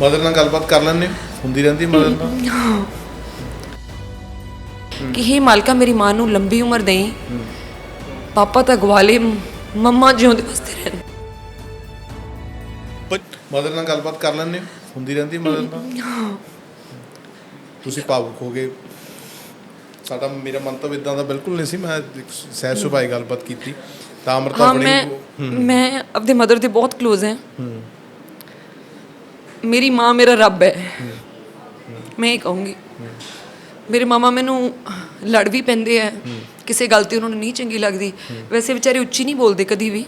Mother ਨਾਲ ਗੱਲਬਾਤ ਕਰ ਹੋ? ਹੁੰਦੀ ਰਹਿੰਦੀ ਮਦਰ ਨਾਲ। ਕਿ ਹੀ ਮਾਲਕਾ ਮੇਰੀ ਮਾਂ ਨੂੰ ਲੰਬੀ ਉਮਰ ਦੇਈ। ਪਾਪਾ ਤਾਂ ਗਵਾਲੇ ਮੰਮਾ ਜਿਉਂਦੇ ਵਸਦੇ ਰਹਿਣ। ਮਦਰ ਨਾਲ ਗੱਲਬਾਤ ਕਰ ਹੋ? ਹੁੰਦੀ ਰਹਿੰਦੀ ਮਦਰ ਨਾਲ। ਤੁਸੀਂ ਭਾਵੁਕ ਹੋ ਗਏ। ਸਾਡਾ ਮੇਰਾ ਮੰਤਵ ਇਦਾਂ ਦਾ ਬਿਲਕੁਲ ਨਹੀਂ ਸੀ। ਮੈਂ ਸਹਿਜ ਸੁਭਾਈ ਗੱਲਬਾਤ ਕੀਤੀ। ਤਾਂ ਅਮਰਤਾ ਬੜੀ ਮੈਂ ਮੈਂ ਆਪਦੇ ਮਦਰ ਦੇ ਬਹੁਤ ক্লোਜ਼ ਹਾਂ। ਮੇਰੀ ਮਾਂ ਮੇਰਾ ਰੱਬ ਹੈ। ਮੈਂ ਇਹ ਕਹੂੰਗੀ। ਮੇਰੇ ਮਾਮਾ ਮੈਨੂੰ ਲੜ ਵੀ ਪੈਂਦੇ ਆ। ਕਿਸੇ ਗੱਲ ਤੇ ਉਹਨਾਂ ਨੂੰ ਨਹੀਂ ਚੰਗੀ ਲੱਗਦੀ। ਵੈਸੇ ਵਿਚਾਰੇ ਉੱਚੀ ਨਹੀਂ ਬੋਲਦੇ ਕਦੀ ਵੀ।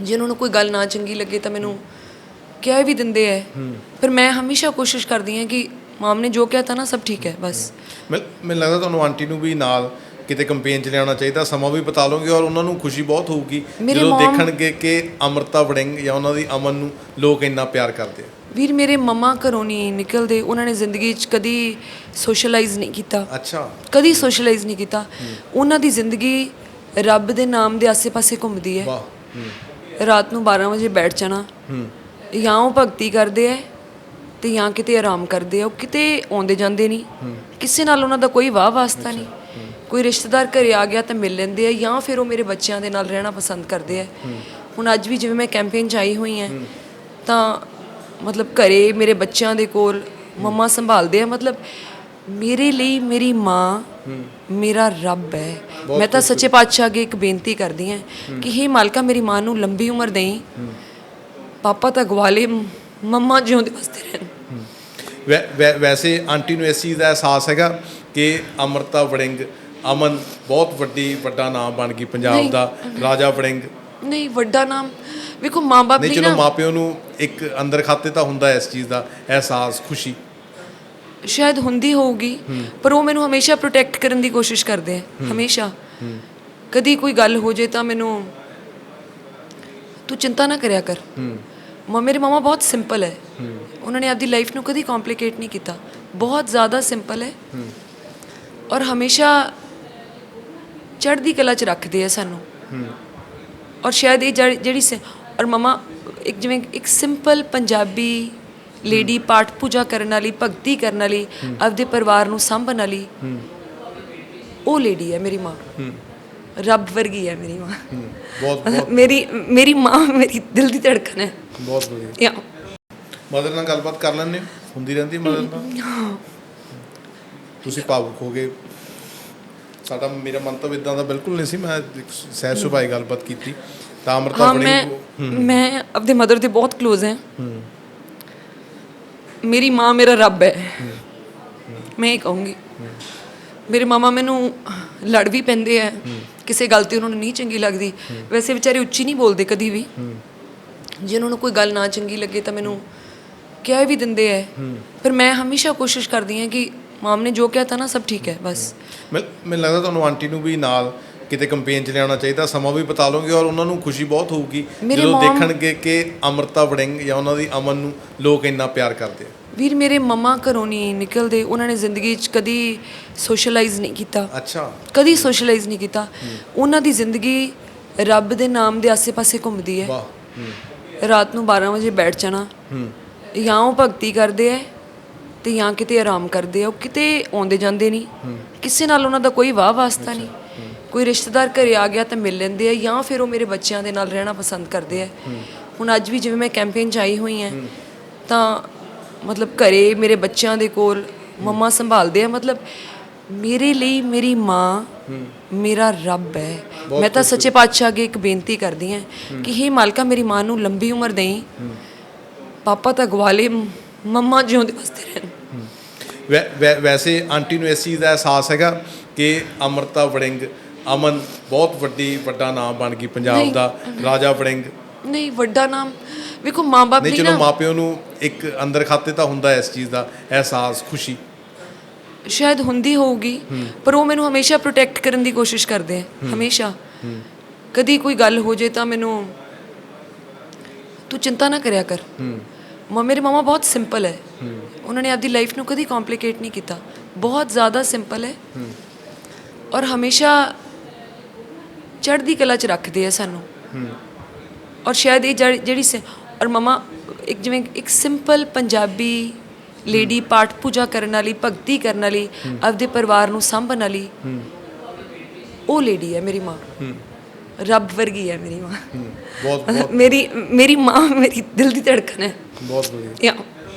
ਜੇ ਉਹਨਾਂ ਨੂੰ ਕੋਈ ਗੱਲ ਨਾ ਚੰਗੀ ਲੱਗੇ ਤਾਂ ਮੈਨੂੰ ਕਹਿ ਵੀ ਦਿੰਦੇ ਐ ਪਰ ਮੈਂ ਹਮੇਸ਼ਾ ਕੋਸ਼ਿਸ਼ ਕਰਦੀ ਹਾਂ ਕਿ ਮਾਮ ਨੇ ਜੋ ਕਿਹਾ ਤਾਂ ਨਾ ਸਭ ਠੀਕ ਹੈ, ਬਸ। ਮੈਨੂੰ ਲੱਗਦਾ ਤੁਹਾਨੂੰ ਆਂਟੀ ਨੂੰ ਵੀ ਨਾਲ ਕਿਤੇ ਕੰਪੇਨ ਚ ਲਿਆਉਣਾ ਚਾਹੀਦਾ ਸਮਾਂ ਵੀ ਬਤਾ ਲਓਗੇ ਔਰ ਉਹਨਾਂ ਨੂੰ ਖੁਸ਼ੀ ਬਹੁਤ ਹੋਊਗੀ ਜਦੋਂ ਦੇਖਣਗੇ ਕਿ ਅਮਰਤਾ ਵੜਿੰਗ ਜਾਂ ਉਹਨਾਂ ਦੀ ਅਮਨ ਨੂੰ ਲੋਕ ਇੰਨਾ ਪਿਆਰ ਕਰਦੇ ਆ। ਵੀਰ ਮੇਰੇ ਮਮਾ ਘਰੋਂ ਨਹੀਂ ਨਿਕਲਦੇ ਉਹਨਾਂ ਨੇ ਜ਼ਿੰਦਗੀ 'ਚ ਕਦੀ ਸੋਸ਼ਲਾਈਜ਼ ਨਹੀਂ ਕੀਤਾ। ਅੱਛਾ। ਕਦੀ ਸੋਸ਼ਲਾਈਜ਼ ਨਹੀਂ ਕੀਤਾ। ਉਹਨਾਂ ਦੀ ਜ਼ਿੰਦਗੀ ਰੱਬ ਦੇ ਨਾਮ ਦੇ ਆਸੇ-ਪਾਸੇ ਘੁੰਮਦੀ ਹੈ। ਵਾਹ ਰਾਤ ਨੂੰ 12 ਵਜੇ ਬੈਠ ਜਾਣਾ। ਹੂੰ। ਜਾਂ ਉਹ ਭਗਤੀ ਕਰਦੇ ਐ ਤੇ ਜਾਂ ਕਿਤੇ ਆਰਾਮ ਕਰਦੇ ਆ। ਉਹ ਕਿਤੇ ਆਉਂਦੇ ਜਾਂਦੇ ਨਹੀਂ। ਕਿਸੇ ਨਾਲ ਉਹਨਾਂ ਦਾ ਕੋਈ ਵਾਹ ਵਾਸਤਾ ਨਹੀਂ। ਕੋਈ ਰਿਸ਼ਤੇਦਾਰ ਘਰੇ ਆ ਗਿਆ ਤਾਂ ਮਿਲ ਲੈਂਦੇ ਆ ਜਾਂ ਫਿਰ ਉਹ ਮੇਰੇ ਬੱਚਿਆਂ ਦੇ ਨਾਲ ਰਹਿਣਾ ਪਸੰਦ ਕਰਦੇ ਆ। ਹੁਣ ਅੱਜ ਵੀ ਜਿਵੇਂ ਮੈਂ ਕੈਂਪੇਨ 'ਚ ਆਈ ਹੋਈ ਹਾਂ ਤਾਂ ਮਤਲਬ ਘਰੇ ਮੇਰੇ ਬੱਚਿਆਂ ਦੇ ਕੋਲ ਮੰਮਾ ਸੰਭਾਲਦੇ ਆ। ਮਤਲਬ ਮੇਰੇ ਲਈ ਮੇਰੀ ਮਾਂ ਮੇਰਾ ਰੱਬ ਹੈ। ਮੈਂ ਤਾਂ ਸੱਚੇ ਪਾਤਸ਼ਾਹ ਅੱਗੇ ਇੱਕ ਬੇਨਤੀ ਕਰਦੀ ਹਾਂ ਕਿ ਹੇ ਮਾਲਕਾ ਮੇਰੀ ਮਾਂ ਨੂੰ ਲੰਬੀ ਉਮਰ ਦੇਈ। ਪਾਪਾ ਤਾਂ ਗਵਾਲੇ ਮੰਮਾ ਜਿਉਂਦੇ ਵਸਦੇ ਰਹਿਣ। ਵੈਸੇ ਆਂਟੀ ਨੂੰ ਇਸ ਚੀਜ਼ ਦਾ ਅਹਿਸਾਸ ਹੈਗਾ ਕਿ ਅਮਰਤਾ ਵੜਿੰਗ ਅਮਨ ਬਹੁਤ ਵੱਡੀ ਵੱਡਾ ਨਾਮ ਬਣ ਗਈ ਪੰਜਾਬ। ਦਾ ਰਾਜਾ ਵੜਿੰਗ। ਨਹੀਂ ਵੱਡਾ ਨਾਮ। ਵੇਖੋ ਮਾਂ-ਬਾਪ ਨਹੀਂ ਚਲੋ ਨਾ ਮਾਪਿਓ ਨੂੰ ਇੱਕ ਅੰਦਰ ਖਾਤੇ ਤਾਂ ਹੁੰਦਾ ਹੈ ਇਸ ਚੀਜ਼ ਦਾ ਅਹਿਸਾਸ ਖੁਸ਼ੀ। ਸ਼ਾਇਦ ਹੁੰਦੀ ਹੋਊਗੀ ਪਰ ਉਹ ਮੈਨੂੰ ਹਮੇਸ਼ਾ ਪ੍ਰੋਟੈਕਟ ਕਰਨ ਦੀ ਕੋਸ਼ਿਸ਼ ਕਰਦੇ ਆ ਹਮੇਸ਼ਾ। ਕਦੀ ਕੋਈ ਗੱਲ ਹੋ ਜੇ ਤਾਂ ਮੈਨੂੰ ਤੂੰ ਚਿੰਤਾ ਨਾ ਕਰਿਆ ਕਰ। ਮ ਮੇਰੇ ਮਮਾ ਬਹੁਤ ਸਿੰਪਲ ਹੈ। ਉਹਨਾਂ ਨੇ ਆਪਦੀ ਲਾਈਫ ਨੂੰ ਕਦੀ ਕੰਪਲਿਕੇਟ ਨਹੀਂ ਕੀਤਾ। ਬਹੁਤ ਜ਼ਿਆਦਾ ਸਿੰਪਲ ਹੈ। ਔਰ ਹਮੇਸ਼ਾ ਚੜ੍ਹਦੀ ਕਲਾ 'ਚ ਰੱਖਦੇ ਆ ਸਾਨੂੰ। ਔਰ ਸ਼ਾਇਦ ਇਹ ਜਿਹੜੀ ਜਿਹੜੀ ਸ- ਔਰ ਮਮਾ ਇੱਕ ਜਿਵੇਂ ਇੱਕ ਸਿੰਪਲ ਪੰਜਾਬੀ ਲੇਡੀ ਪਾਠ ਪੂਜਾ ਕਰਨ ਵਾਲੀ ਭਗਤੀ ਕਰਨ ਵਾਲੀ ਆਪਦੇ ਪਰਿਵਾਰ ਨੂੰ ਸੰਭਣ ਵਾਲੀ ਉਹ ਲੇਡੀ ਹੈ ਮੇਰੀ ਮਾਂ। ਰੱਬ ਵਰਗੀ ਹੈ ਮੇਰੀ ਮਾਂ। ਬਹੁਤ ਬਹੁਤ। ਮੇਰੀ ਮੇਰੀ ਮਾਂ ਮੇਰੀ ਦਿਲ ਦੀ ਧੜਕਣ ਹੈ। ਬਹੁਤ ਵਧੀਆ। ਯਾ। ਮਦਰ ਨਾਲ ਗੱਲਬਾਤ ਕਰ ਲੈਂਦੇ ਹੋ? ਹੁੰਦੀ ਰਹਿੰਦੀ ਮਦਰ ਨਾਲ? ਤੁਸੀਂ ਭਾਵੁਕ ਹੋ ਗਏ ਸਾਡਾ ਮੇਰਾ ਮੰਤਵ ਇਦਾਂ ਦਾ ਬਿਲਕੁਲ ਨਹੀਂ ਸੀ ਮੈਂ ਸਹਿਜ ਸੁਭਾਈ ਗੱਲਬਾਤ ਕੀਤੀ। ਤਾਂ ਅਮਰਤਾ ਬੜੀ ਮੈਂ ਮੈਂ ਆਪਦੇ ਮਦਰ ਦੇ ਬਹੁਤ ক্লোਜ਼ ਹਾਂ। ਮੇਰੀ ਮਾਂ ਮੇਰਾ ਰੱਬ ਹੈ। ਮੈਂ ਇਹ ਕਹੂੰਗੀ। ਮੇਰੇ ਮਾਮਾ ਮੈਨੂੰ ਲੜ ਵੀ ਪੈਂਦੇ ਆ। ਕਿਸੇ ਗੱਲ ਤੇ ਉਹਨਾਂ ਨੂੰ ਨਹੀਂ ਚੰਗੀ ਲੱਗਦੀ। ਵੈਸੇ ਵਿਚਾਰੇ ਉੱਚੀ ਨਹੀਂ ਬੋਲਦੇ ਕਦੀ ਵੀ। ਜੇ ਉਹਨਾਂ ਨੂੰ ਕੋਈ ਗੱਲ ਨਾ ਚੰਗੀ ਲੱਗੇ ਤਾਂ ਮੈਨੂੰ ਕਹਿ ਵੀ ਦਿੰਦੇ ਆ। ਪਰ ਮੈਂ ਹਮੇਸ਼ਾ ਕੋਸ਼ਿਸ਼ ਕਰਦੀ ਹਾਂ ਕਿ ਮਾਮ ਨੇ ਜੋ ਕਿਹਾ ਤਾਂ ਨਾ ਸਭ ਠੀਕ ਹੈ ਬਸ। ਮੈਨ- ਲੱਗਦਾ ਤੁਹਾਨੂੰ ਆਂਟੀ ਨੂੰ ਵੀ ਨਾਲ ਕਿਤੇ ਕੰਪੇਨ ਚ ਲਿਆਉਣਾ ਚਾਹੀਦਾ ਸਮਾਂ ਵੀ ਬਤਾ ਲਓਗੇ ਔਰ ਉਹਨਾਂ ਨੂੰ ਖੁਸ਼ੀ ਬਹੁਤ ਹੋਊਗੀ ਜਦੋਂ ਦੇਖਣਗੇ ਕਿ ਅਮਰਤਾ ਵੜਿੰਗ ਜਾਂ ਉਹਨਾਂ ਦੀ ਅਮਨ ਨੂੰ ਲੋਕ ਇੰਨਾ ਪਿਆਰ ਕਰਦੇ ਆ। ਵੀਰ ਮੇਰੇ ਮਮਾ ਘਰੋਂ ਨਹੀਂ ਨਿਕਲਦੇ ਉਹਨਾਂ ਨੇ ਜ਼ਿੰਦਗੀ 'ਚ ਕਦੀ ਸੋਸ਼ਲਾਈਜ਼ ਨਹੀਂ ਕੀਤਾ। ਅੱਛਾ। ਕਦੀ ਸੋਸ਼ਲਾਈਜ਼ ਨਹੀਂ ਕੀਤਾ। ਉਹਨਾਂ ਦੀ ਜ਼ਿੰਦਗੀ ਰੱਬ ਦੇ ਨਾਮ ਦੇ ਆਸੇ-ਪਾਸੇ ਘੁੰਮਦੀ ਹੈ। ਵਾਹ ਰਾਤ ਨੂੰ 12 ਵਜੇ ਬੈਠ ਜਾਣਾ। ਹੂੰ। ਜਾਂ ਉਹ ਭਗਤੀ ਕਰਦੇ ਐ ਤੇ ਜਾਂ ਕਿਤੇ ਆਰਾਮ ਕਰਦੇ ਆ ਉਹ ਕਿਤੇ ਆਉਂਦੇ ਜਾਂਦੇ ਨਹੀਂ। ਕਿਸੇ ਨਾਲ ਉਹਨਾਂ ਦਾ ਕੋਈ ਵਾਹ ਵਾਸਤਾ ਨਹੀਂ। ਕੋਈ ਰਿਸ਼ਤੇਦਾਰ ਘਰੇ ਆ ਗਿਆ ਤਾਂ ਮਿਲ ਲੈਂਦੇ ਆ ਜਾਂ ਫਿਰ ਉਹ ਮੇਰੇ ਬੱਚਿਆਂ ਦੇ ਨਾਲ ਰਹਿਣਾ ਪਸੰਦ ਕਰਦੇ ਆ। ਹੁਣ ਅੱਜ ਵੀ ਜਿਵੇਂ ਮੈਂ ਕੈਂਪੇਨ 'ਚ ਆਈ ਹੋਈ ਹਾਂ ਤਾਂ ਮਤਲਬ ਘਰੇ ਮੇਰੇ ਬੱਚਿਆਂ ਦੇ ਕੋਲ ਮੰਮਾ ਸੰਭਾਲਦੇ ਆ ਮਤਲਬ ਮੇਰੇ ਲਈ ਮੇਰੀ ਮਾਂ ਮੇਰਾ ਰੱਬ ਹੈ। ਮੈਂ ਤਾਂ ਸੱਚੇ ਪਾਤਸ਼ਾਹ ਅੱਗੇ ਇੱਕ ਬੇਨਤੀ ਕਰਦੀ ਹਾਂ ਕਿ ਹੇ ਮਾਲਕਾ ਮੇਰੀ ਮਾਂ ਨੂੰ ਲੰਬੀ ਉਮਰ ਦੇਈ। ਪਾਪਾ ਤਾਂ ਗਵਾਲੇ ਮੰਮਾ ਜਿਉਂਦੇ ਵਸਦੇ ਰਹਿਣ। ਵੈ- ਵੈ- ਵੈਸੇ ਆਂਟੀ ਨੂੰ ਇਸ ਚੀਜ਼ ਦਾ ਅਹਿਸਾਸ ਹੈਗਾ ਕਿ ਅਮਰਤਾ ਵੜਿੰਗ ਅਮਨ ਬਹੁਤ ਵੱਡੀ ਵੱਡਾ ਨਾਮ ਬਣ ਗਈ ਪੰਜਾਬ ਨਹੀਂ। ਦਾ ਰਾਜਾ ਵੜਿੰਗ। ਨਹੀਂ ਵੱਡਾ ਨਾਮ। ਵੇਖੋ ਮਾਂ-ਬਾਪ ਨਹੀਂ ਲਈ ਚਲੋ ਨਾ ਮਾਪਿਓ ਨੂੰ ਇੱਕ ਅੰਦਰ ਖਾਤੇ ਤਾਂ ਹੁੰਦਾ ਹੈ ਇਸ ਚੀਜ਼ ਦਾ ਅਹਿਸਾਸ ਖੁਸ਼ੀ। ਸ਼ਾਇਦ ਹੁੰਦੀ ਹੋਊਗੀ ਪਰ ਉਹ ਮੈਨੂੰ ਹਮੇਸ਼ਾ ਪ੍ਰੋਟੈਕਟ ਕਰਨ ਦੀ ਕੋਸ਼ਿਸ਼ ਕਰਦੇ ਆ ਹਮੇਸ਼ਾ। ਕਦੀ ਕੋਈ ਗੱਲ ਹੋ ਜੇ ਤਾਂ ਮੈਨੂੰ ਤੂੰ ਚਿੰਤਾ ਨਾ ਕਰਿਆ ਕਰ। ਮ ਮੇਰੇ ਮਮਾ ਬਹੁਤ ਸਿੰਪਲ ਹੈ ਉਹਨਾਂ ਨੇ ਆਪਦੀ ਲਾਈਫ ਨੂੰ ਕਦੀ ਕੰਪਲਿਕੇਟ ਨਹੀਂ ਕੀਤਾ ਬਹੁਤ ਜ਼ਿਆਦਾ ਸਿੰਪਲ ਹੈ ਔਰ ਹਮੇਸ਼ਾ ਚੜ੍ਹਦੀ ਕਲਾ 'ਚ ਰੱਖਦੇ ਆ ਸਾਨੂੰ ਔਰ ਸ਼ਾਇਦ ਇਹ ਜਿਹੜੀ ਜਿਹੜੀ ਸ- ਔਰ ਮਮਾ ਇੱਕ ਜਿਵੇਂ ਇੱਕ ਸਿੰਪਲ ਪੰਜਾਬੀ ਲੇਡੀ ਪਾਠ ਪੂਜਾ ਕਰਨ ਵਾਲੀ ਭਗਤੀ ਕਰਨ ਵਾਲੀ ਆਪਦੇ ਪਰਿਵਾਰ ਨੂੰ ਸਾਂਭਣ ਵਾਲੀ ਉਹ ਲੇਡੀ ਹੈ ਮੇਰੀ ਮਾਂ ਰੱਬ ਵਰਗੀ ਹੈ ਮੇਰੀ ਮਾਂ। ਬਹੁਤ ਬਹੁਤ ਮੇਰੀ ਮੇਰੀ ਮਾਂ ਮੇਰੀ ਦਿਲ ਦੀ ਧੜਕਨ ਹੈ। ਬਹੁਤ ਵਧੀਆ। ਯਾ